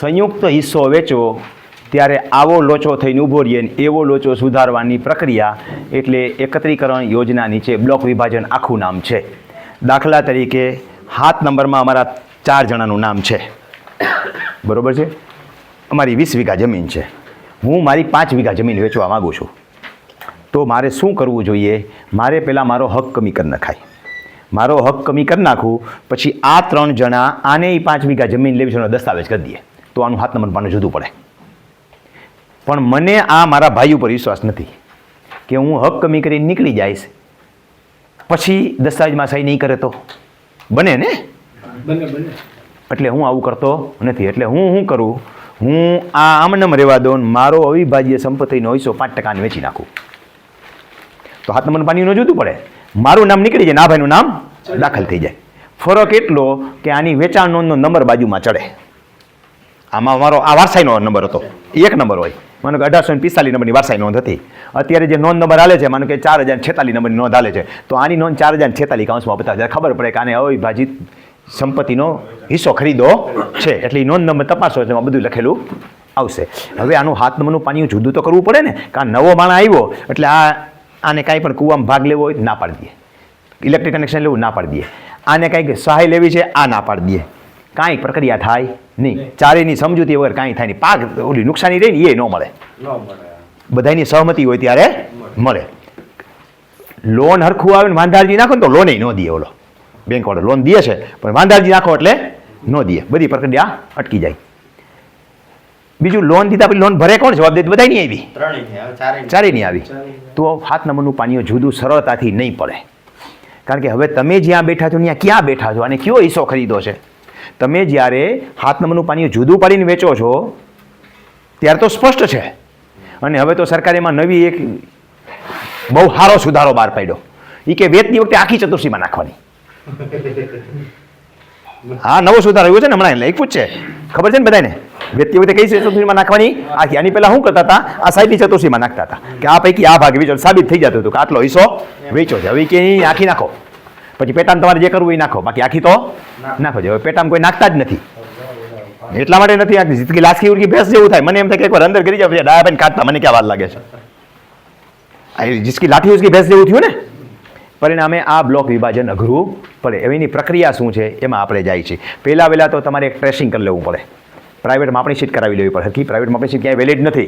સંયુક્ત હિસ્સો વેચો ત્યારે આવો લોચો થઈને ઊભો રહીએ ને એવો લોચો સુધારવાની પ્રક્રિયા એટલે એકત્રીકરણ યોજના નીચે બ્લોક વિભાજન આખું નામ છે. દાખલા તરીકે હાથ નંબરમાં અમારા ચાર જણાનું નામ છે. બરોબર છે? અમારી વીસ વીઘા જમીન છે. હું મારી પાંચ વીઘા જમીન વેચવા માગું છું. તો મારે શું કરવું જોઈએ? મારે પહેલાં મારો હક કમી કરી નખાય. મારો હક કમી કરી નાખું, પછી આ ત્રણ જણા આને પાંચ વીઘા જમીન લેવી છે દસ્તાવેજ કરી દઈએ. તો આનું હાથ નંબર પાનું જુદું પડે. પણ મને આ મારા ભાઈ ઉપર વિશ્વાસ નથી કે હું હક કમી કરીને નીકળી જઈશ. પછી દસ્તાવેજમાં સહી નહીં કરે તો? બને ને? એટલે હું આવું કરતો નથી. એટલે હું શું કરું? હું આ આમનમ રહેવા દઉં મારો અવિભાજ્ય સંપત્તિનો હિસ્સો પાંચ ટકાને વેચી નાખું. તો હાથ નંબર પાણીનું જુદું પડે. મારું નામ નીકળી જાય ના ભાઈનું નામ દાખલ થઈ જાય. ફરક એટલો કે આની વેચાણ નોંધનો નંબર બાજુમાં ચડે. આમાં મારો આ વારસાઈનો નંબર હતો. એક નંબર હોય. માનો કે અઢારસો ને પિસ્તાલીસ નંબરની વારસાઈ નોંધ હતી. અત્યારે જે નોંધ નંબર હાલે છે, માનો કે ચાર હજાર છેતાલીસ નંબરની નોંધ હાલે છે, તો આની નોંધ ચાર હજાર છેતાલીસ કાઉન્સમાં બતાવે છે ખબર પડે કે આને અવિભાજિત સંપત્તિનો હિસ્સો ખરીદો છે. એટલે નોંધ નંબર તપાસો એમાં બધું લખેલું આવશે. હવે આનું હાથ નંબરનું પાણી જુદું તો કરવું પડે ને કારણ નવો માણા આવ્યો, એટલે આ આને કાંઈ પણ કૂવામાં ભાગ લેવો હોય ના પાડી દઈએ ઇલેક્ટ્રિક કનેક્શન લેવું ના પાડી દઈએ આને કાંઈક સહાય લેવી છે, આ ના પાડી દઈએ કાંઈ પ્રક્રિયા થાય નહીં. ચારેયની સમજૂતી વગર કાંઈ થાય નહીં. પાક ઓલી નુકસાની રહી ને એ ન મળે. બધાની સહમતિ હોય ત્યારે મળે. લોન હરખું આવે ને વાંધારજી નાખો ને તો લોને ન દે ઓલો. બેંક વાળો લોન દે છે પણ વાંધારજી નાખો એટલે ન દે. બધી પ્રક્રિયા અટકી જાય. બીજું લોન દીધા પછી લોન ભરે કોણ? જવાબ દે બધા નહીં આવી ચારે નહીં આવી. તો હાથ નંબરનું પાણીઓ જુદું સરળતાથી નહીં પડે. કારણ કે હવે તમે જ્યાં બેઠા છો ત્યાં ક્યાં બેઠા છો? અને કયો હિસ્સો ખરીદો છે? તમે જ્યારે હાથ નંબરનું પાણી જુદું પાડીને વેચો છો, ત્યારે તો સ્પષ્ટ છે. અને હવે તો સરકારે એમાં નવી એક બહુ સારો સુધારો બહાર પાડ્યો. એ કે વેચતી વખતે આખી ચતુર્સીમાં નાખવાની. હા, નવો સુધારો આવ્યો છે ને હમણાં લખ્યું જ છે. ખબર છે ને બધાને? વેચતી વખતે કઈ ચતુર્સીમાં નાખવાની? આખી. આની પહેલા શું કરતા હતા? આ સાહેબની ચતુર્સીમાં નાખતા હતા. કે આ પૈકી આ ભાગ વેચો. સાબિત થઈ જતું હતું કે આટલો હિસ્સો વેચો છે. હવે કે આખી નાખો. પછી પેટામાં તમારે જે કરવું એ નાખો. બાકી આખી તો નાખો જો. પેટામાં કોઈ નાખતા જ નથી. એટલા માટે નથી આખી. જીતકી લાસકી ઉડકી ભેંસ જેવું થાય. મને એમ થાય કે એકવાર અંદર કરી જાવ પછી ડાયા ભાઈને કાઢતા. મને ક્યાં વાર લાગે છે? આ જીસકી લાઠી ઉસકી ભેંસ જેવું થયું ને? પરિણામે આ બ્લોક વિભાજન અઘરું પડે. એની પ્રક્રિયા શું છે? એમાં આપણે જાય છે. પહેલાં વહેલાં તો તમારે એક ટ્રેસિંગ કરી લેવું પડે. પ્રાઇવેટ માપણી શીટ કરાવી લેવી પડે. હકી પ્રાઇવેટ માપણી શીટ ક્યાંય વેલિડ નથી.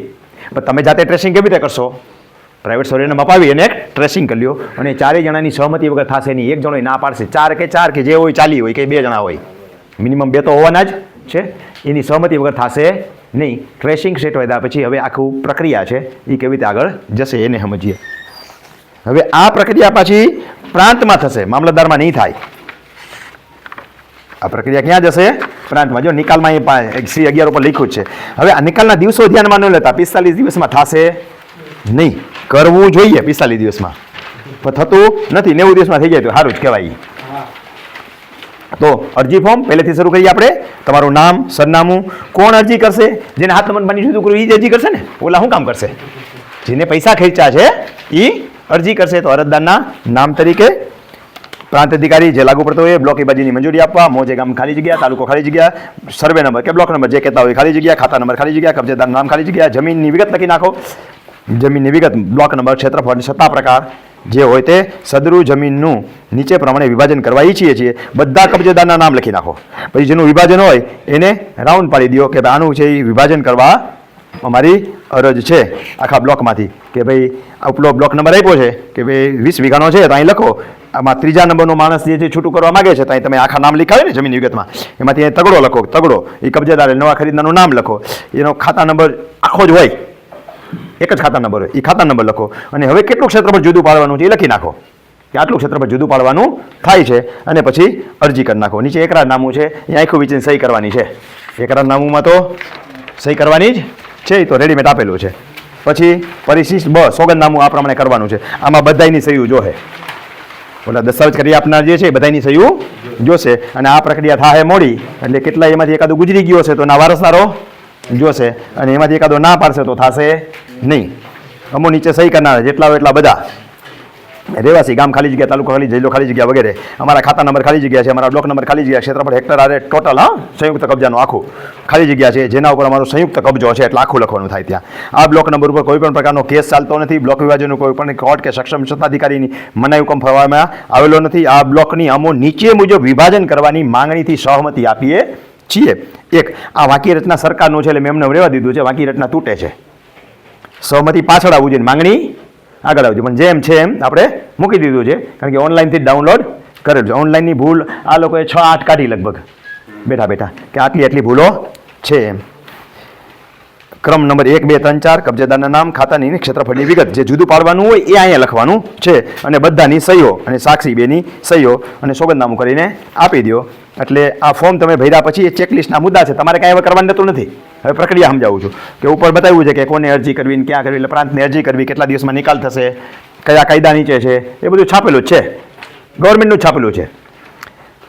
પણ તમે જાતે ટ્રેસિંગ કેવી રીતે કરશો? પ્રાઇવેટ સર્વેને મપાવી અને એક ટ્રેસિંગ કરી અને ચારેય જણાની સહમતિ વગર થશે નહીં. એક જણો ના પાડશે. ચાર કે ચાર કે જે હોય ચાલી હોય કે બે જણા હોય. મિનિમમ બે તો હોવાના જ છે. એની સહમતિ વગર થશે નહીં. ટ્રેસિંગ સેટ હોય પછી હવે આખું પ્રક્રિયા છે. એ કેવી રીતે આગળ જશે એને સમજીએ. હવે આ પ્રક્રિયા પાછી પ્રાંતમાં થશે. મામલતદારમાં નહીં થાય. આ પ્રક્રિયા ક્યાં જશે? પ્રાંતમાં. જો નિકાલમાં એ શ્રી અગિયાર ઉપર લખ્યું છે. હવે આ નિકાલના દિવસો ધ્યાનમાં ન લેતા પિસ્તાલીસ દિવસમાં થશે નહીં. કરવું જોઈએ પિસ્તાલીસ દિવસમાં. પણ થતું નથી. નેવું દિવસમાં થઈ જાય તો સારું જ કહેવાય. તો અરજી ફોર્મ પહેલેથી શરૂ કરીએ આપણે. તમારું નામ, સરનામું, કોણ અરજી કરશે? જેને હાથ નંબર બની જુદું કરવું એ જ અરજી કરશે ને? ઓલા શું કામ કરશે? જેને પૈસા ખેંચ્યા છે એ અરજી કરશે. તો અરજદારના નામ તરીકે પ્રાંત અધિકારી જે લાગુ પડતો હોય બ્લોક બાજીની મંજૂરી આપવા. મોજે ગામ ખાલી જગ્યા, તાલુકો ખાલી જગ્યા, સર્વે નંબર કે બ્લોક નંબર જે કહેતા હોય ખાલી જગ્યા, ખાતા નંબર ખાલી જગ્યા કબજેદાર નામ ખાલી જગ્યા, જમીનની વિગત લખી નાખો. જમીનની વિગત બ્લોક નંબર ક્ષેત્રફળ સત્તા પ્રકાર જે હોય તે સદરૂ જમીનનું નીચે પ્રમાણે વિભાજન કરવા ઈચ્છીએ છીએ. બધા કબજેદારના નામ લખી નાખો. પછી જેનું વિભાજન હોય એને રાઉન્ડ પાડી દો કે આનું છે એ વિભાજન કરવા અમારી અરજ છે. આખા બ્લોકમાંથી કે ભાઈ ઉપલો બ્લોક નંબર આપ્યો છે કે ભાઈ વીસ વીઘાનો છે તો અહીં લખો. આમાં ત્રીજા નંબરનો માણસ જે છે છૂટું કરવા માગે છે તો અહીં તમે આખા નામ લખાવે ને જમીન વિગતમાં. એમાંથી અહીં તગડો લખો, તગડો. એ કબજેદારે નવા ખરીદનારનું નામ લખો. એનો ખાતા નંબર આખો જ હોય. એક જ ખાતા નંબર હોય. એ ખાતા નંબર લખો. અને હવે કેટલું ક્ષેત્રફળ જુદું પાડવાનું છે એ લખી નાખો. કે આટલું ક્ષેત્રફળ જુદું પાડવાનું થાય છે. અને પછી અરજી કરી નાખો. નીચે એકરાર નામું છે. એ આખું વિચીને સહી કરવાની છે. એકરા નામુંમાં તો સહી કરવાની જ છે. એ તો રેડીમેડ આપેલું છે. પછી પરિશિષ્ટ બ સોગંદનામું આ પ્રમાણે કરવાનું છે. આમાં બધાયની સહીઓ જોહે. ઓલા દસ્તાવેજ કરી આપનાર જે છે, એ બધાની સહીઓ જોશે. અને આ પ્રક્રિયા થાય મોડી. એટલે કેટલા એમાંથી એકાદું ગુજરી ગયો છે તો ના વારસદારો જોશે અને એમાંથી એકાદો ના પાડશે તો થશે નહીં. અમો નીચે સહી કરનારા જેટલા હોય એટલા બધા. રહેવાસી, ગામ ખાલી જગ્યા, તાલુકા ખાલી, જિલ્લો ખાલી જગ્યા વગેરે. અમારા ખાતા નંબર ખાલી જગ્યા છે, અમારા બ્લોક નંબર ખાલી જગ્યા ક્ષેત્રફળ હેક્ટર આરે ટોટલ, હા, સંયુક્ત કબજાનું આખું ખાલી જગ્યા છે. જેના ઉપર અમારો સંયુક્ત કબજો છે એટલે આખું લખવાનું થાય ત્યાં. આ બ્લોક નંબર ઉપર કોઈ પણ પ્રકારનો કેસ ચાલતો નથી. બ્લોક વિભાજનનો કોઈ પણ કોર્ટ કે સક્ષમ સત્તાધિકારીની મનાઈ હુકમ ફરવામાં આવેલો નથી. આ બ્લોકની અમો નીચે મુજબ વિભાજન કરવાની માંગણીથી સહમતિ આપીએ છીએ. એક, આ વાકી રચના સરકારનું છે એટલે મેં એમને રહેવા દીધું છે વાક્ય રચના તૂટે છે. સહમતી પાછળ આવવું જોઈએ. માંગણી? આગળ આવજો. પણ જેમ છે એમ આપણે મૂકી દીધું છે. કારણ કે ઓનલાઈનથી ડાઉનલોડ કરેલું છે. ઓનલાઈનની ભૂલ આ લોકોએ છ, આઠ કાઢી લગભગ. બેઠા બેઠા. કે આટલી આટલી ભૂલો છે એમ. ક્રમ નંબર એક, બે, ત્રણ, ચાર, કબજેદારના નામ, ખાતાની ક્ષેત્રફળની વિગત. જે જુદું પાડવાનું હોય એ અહીંયા લખવાનું છે. અને બધાની સહીઓ અને સાક્ષી બેની સહીઓ અને સોગંદનામું કરીને આપી દો એટલે આ ફોર્મ તમે ભર્યા પછી એ ચેકલિસ્ટના મુદ્દા છે. તમારે કાંઈ હવે કરવાનું નતું નથી. હવે પ્રક્રિયા સમજાવું છું કે ઉપર બતાવ્યું છે કે કોને અરજી કરવી ક્યાં કરવી, એટલે પ્રાંતને અરજી કરવી, કેટલા દિવસમાં નિકાલ થશે, કયા કાયદા નીચે છે, એ બધું છાપેલું છે. ગવર્મેન્ટનું છાપેલું છે.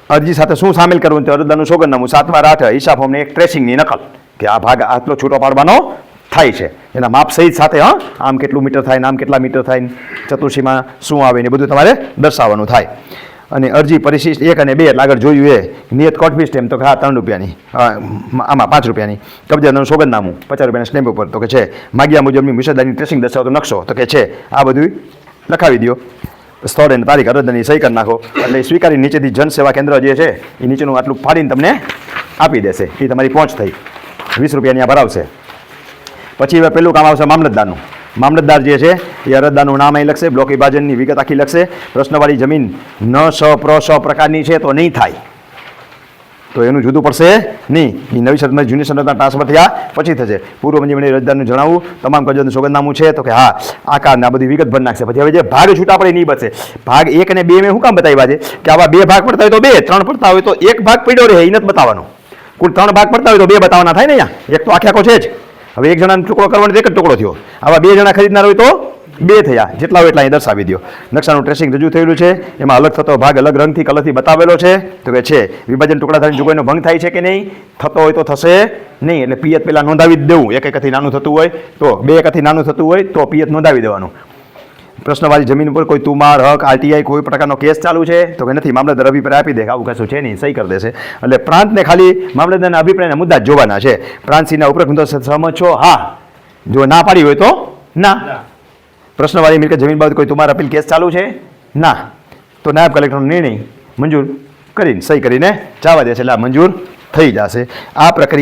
અરજી સાથે શું સામેલ કરવું તે અરજદારનું સોગંદનામું સાતમા રાઠ હિસાબ ફોર્મની એક ટ્રેસિંગની નકલ કે આ ભાગ આટલો છૂટો પાડવાનો થાય છે. એના માપ સહિત સાથે, હા, આમ કેટલું મીટર થાય આમ કેટલા મીટર થાય ચતુર્સીમાં શું આવે ને બધું તમારે દર્શાવવાનું થાય. અને અરજી પરિશિષ્ટ એક અને બે, એટલે આગળ જોયું એ, નિયત કોટ ફી સ્ટેમ્પ તો કે હા, ત્રણ રૂપિયાની આમાં પાંચ રૂપિયાની. કબજાનું સોગંદનામું, પચાસ રૂપિયાના સ્ટેમ્પ ઉપર તો કે છે. માગ્યા મુજબની મુસદ્દાની ટ્રેસિંગ દર્શાવતો નકશો તો કે છે. આ બધું લખાવી દો સ્થળ અને તારીખ અરજદારની સહી કરી નાખો. એટલે સ્વીકારી નીચેથી જન સેવા કેન્દ્ર જે છે, એ નીચેનું આટલું ફાડીને તમને આપી દેશે. એ તમારી પહોંચ થઈ. વીસ રૂપિયાની આ ભરાવશે. પછી હવે પહેલું કામ આવશે મામલતદારનું. મામલતદાર જે છે, એ અરજદારનું નામ અહીં લખશે, બ્લોક વિભાજનની વિગત આખી લખશે. પ્રશ્નવાળી જમીન ન સ, પ્ર, સ પ્રકારની છે તો નહીં થાય. તો એનું જુદું પડશે નહીં. એ નવી શરતમાં જૂની શરતના ટ્રાન્સફર થયા, પછી થશે. પૂર્વ મંજૂરી રજદારનું જણાવવું તમામ કજોનું સોગંદનામું છે. તો કે હા, આ કારને આ બધી વિગત ભરી નાખશે પછી હવે જે ભાગ છૂટા પડે નહીં બચે. ભાગ એક અને બે મેં શું કામ બતાવ્યા છે? કે આવા બે ભાગ પડતા હોય તો બે, ત્રણ પડતા હોય તો એક ભાગ પડ્યો રહે એ નથી બતાવવાનો. કુલ ત્રણ ભાગ પડતા હોય તો બે બતાવવાના થાય ને અહીંયા. એક તો આખે આખો છે જ. હવે એક જણાનો ટુકડો કરવાનો એક જ ટુકડો થયો. આવા બે જણા ખરીદનાર હોય તો બે થયા, જેટલા હોય એટલા અહીં દર્શાવી દો નકશાનું ટ્રેસિંગ રજૂ થયેલું છે, એમાં અલગ થતો ભાગ અલગ રંગથી કલરથી બતાવેલો છે, તો કે છે, વિભાજન ટુકડા થઈને જોગવાઈનો ભંગ થાય છે કે નહીં, થતો હોય તો થશે નહીં, એટલે પિયત પહેલાં નોંધાવી જ દેવું. એક એકથી નાનું થતું હોય તો બે એકથી નાનું થતું હોય તો પિયત નોંધાવી દેવાનું. પ્રશ્નવાળી જમીન ઉપર કોઈ તુમાર, હક, આરટીઆઈ કોઈ પ્રકારનો કેસ ચાલુ છે, તો કે નથી, મામલતદાર અભિપ્રાય આપી દે આવું કશું છે નહીં, સહી કરી દેશે. એટલે પ્રાંતને ખાલી મામલતદારના અભિપ્રાયના મુદ્દા જોવાના છે. પ્રાંતસિંહના સાથે સહમત છો? હા. જો ના પાડી હોય તો? ના. પ્રશ્નવાળી મિલકત જમીન બાબત કોઈ તુમાર અપીલ કેસ ચાલુ છે? ના. તો નાયબ કલેક્ટરનો નિર્ણય મંજૂર કરીને, સહી કરીને જવા દેશે એટલે આ મંજૂર થઈ જશે. આ પ્રક્રિયા